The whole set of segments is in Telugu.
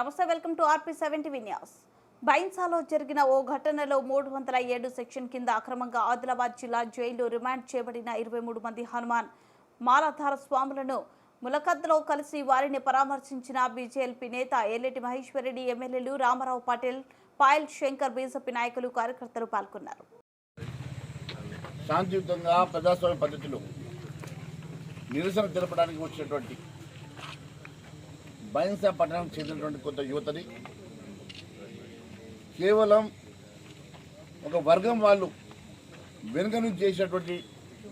నమస్తే welcome to RP seventy news. బైన్సాలో జరిగిన ఓ ఘటనలో మూడు వందల ఏడు సెక్షన్ కింద అక్రమంగా ఆదిలాబాద్ జిల్లా జైలు రిమాండ్ చేయబడిన ఇరవై మూడు మంది హనుమాన్. మాలాధార స్వాములను ములకద్లో కలిసి వారిని పరామర్శించిన బీజేపీ నేత ఎల్లెటి మహేశ్వరరెడ్డి ఎమ్మెల్యేలు రామారావు పాటిల్ పాయల్ శంకర్ బీజేపీ నాయకులు కార్యకర్తలు పాల్గొన్నారు. శాంతియుతంగా ప్రజాస్వామ్య పద్ధతిలో నిరసన తెలపడానికి వచ్చినటువంటి బైన్సా పట్టణం చెందినటువంటి కొంత యువతని కేవలం ఒక వర్గం వాళ్ళు వెనుక నుంచి చేసినటువంటి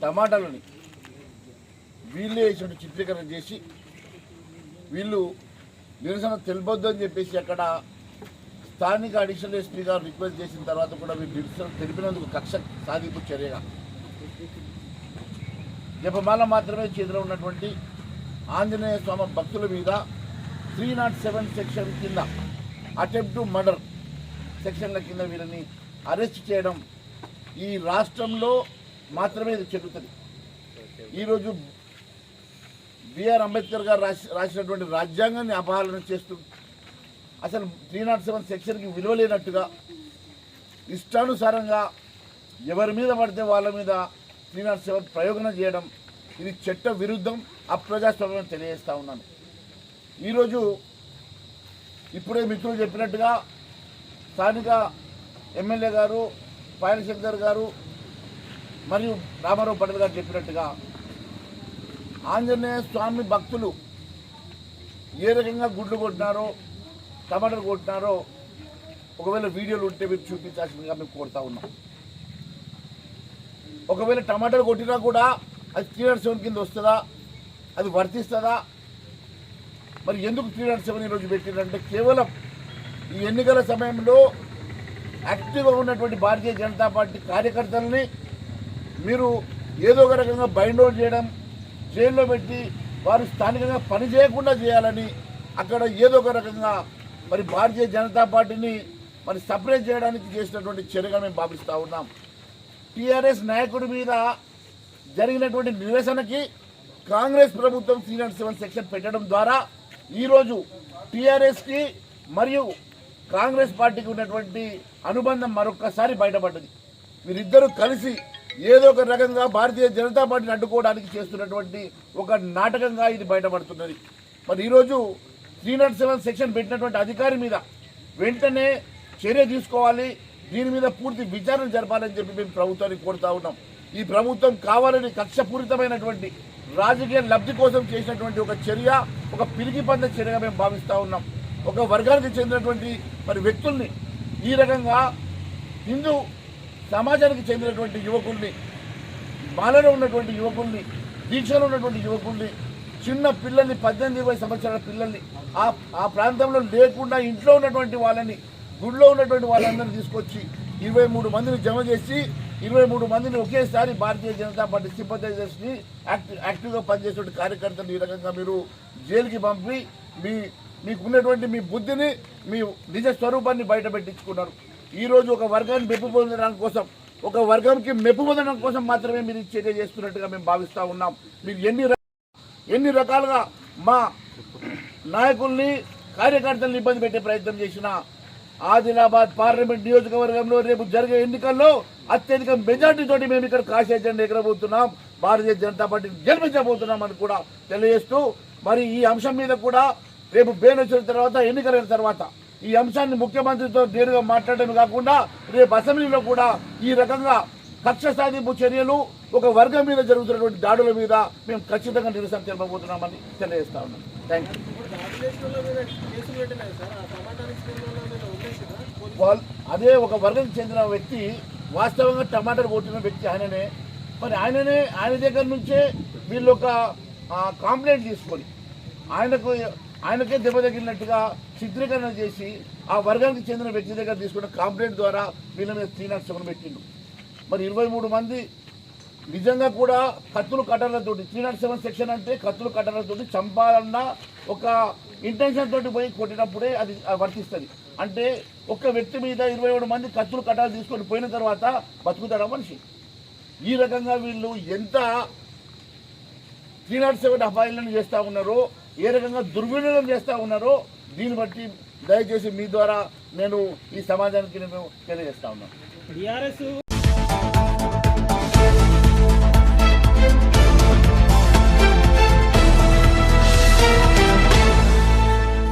టమాటాలని వీళ్ళే వేసినటువంటి చిత్రీకరణ చేసి వీళ్ళు నిరసన తెలిపొద్దు అని చెప్పేసి అక్కడ స్థానిక అడిషనల్ ఎస్పీ గారు రిక్వెస్ట్ చేసిన తర్వాత కూడా వీళ్ళు నిరసన తెలిపినందుకు కక్ష సాధింపు చర్యగా. జపమాల మాత్రమే చేతిలో ఉన్నటువంటి ఆంజనేయ స్వామి భక్తుల మీద త్రీ నాట్ సెవెన్ సెక్షన్ కింద అటెంప్ట్ టు మర్డర్ సెక్షన్ల కింద వీరిని అరెస్ట్ చేయడం ఈ రాష్ట్రంలో మాత్రమే ఇది చెల్లుతుంది ఈరోజు బిఆర్ అంబేద్కర్ గారు రాసి రాసినటువంటి రాజ్యాంగాన్ని అపహరణ చేస్తూ అసలు త్రీ నాట్ సెవెన్ సెక్షన్కి విలువ లేనట్టుగా ఇష్టానుసారంగా ఎవరి మీద పడితే వాళ్ళ మీద త్రీ నాట్ సెవెన్ ప్రయోగం చేయడం ఇది చట్ట విరుద్ధం అప్రజాస్వామ్యం తెలియజేస్తా ఉన్నాను. ఈరోజు ఇప్పుడే మిత్రులు చెప్పినట్టుగా స్థానిక ఎమ్మెల్యే గారు పాయలశంకర్ గారు మరియు రామారావు పటేల్ గారు చెప్పినట్టుగా ఆంజనేయ స్వామి భక్తులు ఏ రకంగా గుడ్లు కొట్టినారో టమాటాలు కొట్టినారో ఒకవేళ వీడియోలు ఉంటే మీరు చూపించాల్సిందిగా మేము కోరుతా ఉన్నాం. ఒకవేళ టమాటాలు కొట్టినా కూడా అది త్రీ సెవెన్ కింద వస్తుందా? అది వర్తిస్తుందా? మరి ఎందుకు త్రీ నాట్ సెవెన్ ఈరోజు పెట్టిందంటే కేవలం ఈ ఎన్నికల సమయంలో యాక్టివ్గా ఉన్నటువంటి భారతీయ జనతా పార్టీ కార్యకర్తలని మీరు ఏదో ఒక రకంగా బైండ్ అవుట్ చేయడం జైల్లో పెట్టి వారు స్థానికంగా పని చేయకుండా చేయాలని అక్కడ ఏదో ఒక రకంగా మరి భారతీయ జనతా పార్టీని మరి సపరేట్ చేయడానికి చేసినటువంటి చర్యగా మేము భావిస్తూ ఉన్నాం. టీఆర్ఎస్ నాయకుడి మీద జరిగినటువంటి నిరసనకి కాంగ్రెస్ ప్రభుత్వం త్రీ నాట్ సెవెన్ సెక్షన్ పెట్టడం ద్వారా ఈరోజు టీఆర్ఎస్కి మరియు కాంగ్రెస్ పార్టీకి ఉన్నటువంటి అనుబంధం మరొక్కసారి బయటపడ్డది. వీరిద్దరూ కలిసి ఏదో ఒక రకంగా భారతీయ జనతా పార్టీని అడ్డుకోవడానికి చేస్తున్నటువంటి ఒక నాటకంగా ఇది బయటపడుతున్నది. మరి ఈరోజు త్రీ నాట్ సెవెన్ సెక్షన్ పెట్టినటువంటి అధికారి మీద వెంటనే చర్య తీసుకోవాలి. దీని మీద పూర్తి విచారణ జరపాలని చెప్పి మేము ప్రభుత్వానికి కోరుతా ఉన్నాం. ఈ ప్రభుత్వం కావాలని కక్షపూరితమైనటువంటి రాజకీయ లబ్ధి కోసం చేసినటువంటి ఒక చర్య ఒక పిలిగి పంద చర్యగా మేము భావిస్తూ ఉన్నాం. ఒక వర్గానికి చెందినటువంటి మరి వ్యక్తుల్ని ఈ రకంగా హిందూ సమాజానికి చెందినటువంటి యువకుల్ని మాలలో ఉన్నటువంటి యువకుల్ని దీక్షలో ఉన్నటువంటి యువకుల్ని చిన్న పిల్లల్ని పద్దెనిమిది ఇరవై సంవత్సరాల పిల్లల్ని ఆ ఆ ప్రాంతంలో లేకుండా ఇంట్లో ఉన్నటువంటి వాళ్ళని గుడిలో ఉన్నటువంటి వాళ్ళందరినీ తీసుకొచ్చి ఇరవై మూడు మందిని జమ చేసి ఇరవై మూడు మందిని ఒకేసారి భారతీయ జనతా పార్టీ సింపథైజర్స్ని యాక్టివ్ యాక్టివ్గా పనిచేసే కార్యకర్తలు ఈ రకంగా మీరు జైలుకి పంపి మీ మీకున్నటువంటి మీ బుద్ధిని మీ నిజ స్వరూపాన్ని బయట పెట్టించుకున్నారు. ఈరోజు ఒక వర్గాన్ని మెప్పు పొందడం కోసం ఒక వర్గంకి మెప్పు పొందడం కోసం మాత్రమే మీరు చర్య చేస్తున్నట్టుగా మేము భావిస్తూ ఉన్నాం. మీరు ఎన్ని ఎన్ని రకాలుగా మా నాయకుల్ని కార్యకర్తలను ఇబ్బంది పెట్టే ప్రయత్నం చేసిన ఆదిలాబాద్ పార్లమెంట్ నియోజకవర్గంలో రేపు జరిగే ఎన్నికల్లో అత్యధిక మెజార్టీ తోటి మేము ఇక్కడ కాశీ ఎజెండా ఎగరబోతున్నాం. భారతీయ జనతా పార్టీని గెలిపించబోతున్నాం అని కూడా తెలియజేస్తూ మరి ఈ అంశం మీద కూడా రేపు బేన్ వచ్చిన తర్వాత ఎన్నికలైన తర్వాత ఈ అంశాన్ని ముఖ్యమంత్రితో నేరుగా మాట్లాడటం కాకుండా రేపు అసెంబ్లీలో కూడా ఈ రకంగా కక్ష సాధింపు చర్యలు ఒక వర్గం మీద జరుగుతున్నటువంటి దాడుల మీద మేము ఖచ్చితంగా నిరసన తెలపబోతున్నామని తెలియజేస్తా ఉన్నాం. థ్యాంక్ యూ వాళ్ళు అదే ఒక వర్గం చెందిన వ్యక్తి వాస్తవంగా టమాటాలు కొట్టిన వ్యక్తి ఆయననే. మరి ఆయననే ఆయన దగ్గర నుంచే వీళ్ళు ఒక కాంప్లైంట్ తీసుకొని ఆయనకు ఆయనకే దెబ్బ తగిలినట్టుగా చిత్రీకరణ చేసి ఆ వర్గానికి చెందిన వ్యక్తి దగ్గర తీసుకున్న కాంప్లైంట్ ద్వారా వీళ్ళ మీద త్రీ నాట్ సెవెన్ పెట్టిండు. మరి ఇరవై మూడు మంది నిజంగా కూడా కత్తులు కట్టర్లతోటి త్రీ నాట్ సెవెన్ సెక్షన్ అంటే కత్తులు కట్టర్లతోటి చంపాలన్న ఒక ఇంటెన్షన్ తోటి పోయి కొట్టినప్పుడే అది వర్తిస్తుంది. అంటే ఒక్క వ్యక్తి మీద ఇరవై ఏడు మంది కత్తులు కట్టాలు తీసుకొని పోయిన తర్వాత బతుకుతాడా మనిషి? ఈ రకంగా వీళ్ళు ఎంత త్రీ నాట్ సెవెన్ అపాయిలను చేస్తూ ఉన్నారో ఏ రకంగా దుర్వినియోగం చేస్తూ ఉన్నారో దీన్ని బట్టి దయచేసి మీ ద్వారా నేను ఈ సమాజానికి నేను తెలియజేస్తా ఉన్నాను.